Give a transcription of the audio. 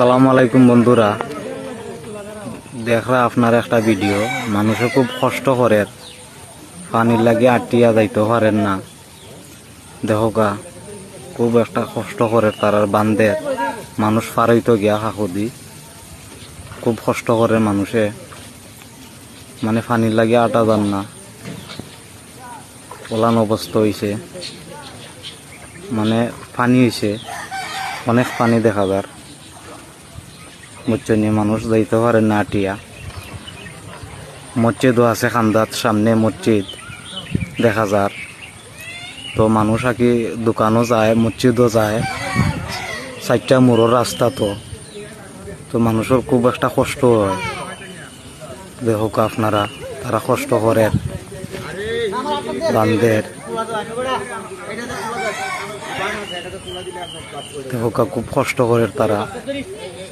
সালাম আলাইকুম বন্ধুরা। দেখরা আপনার একটা ভিডিও। মানুষে খুব কষ্ট করে। পানির লাগে আটিয়া যাইতে পারেন না। দেখোকা খুব একটা কষ্ট করে তারার বান্ধে মানুষ ফারাইতো গিয়া কাকুদি। খুব কষ্ট করে মানুষে। মানে পানির লাগে আটা যান না। ওলান অবস্থা হয়েছে মানে পানি হয়েছে অনেক পানি দেখা যার। নিয়ে মানুষ যাইতে পারে না আটিয়া মসজিদও আছে খান্দাত, সামনে মসজিদ, দেখা যার তো মানুষ আকি দোকানও যায়, মসজিদও যায়। চারটা মোড়র রাস্তা তো। তো মানুষের খুব একটা কষ্ট হয়। দেখুক আপনারা, তারা কষ্ট করে। বান্ধের দেখুক খুব কষ্ট করে তারা।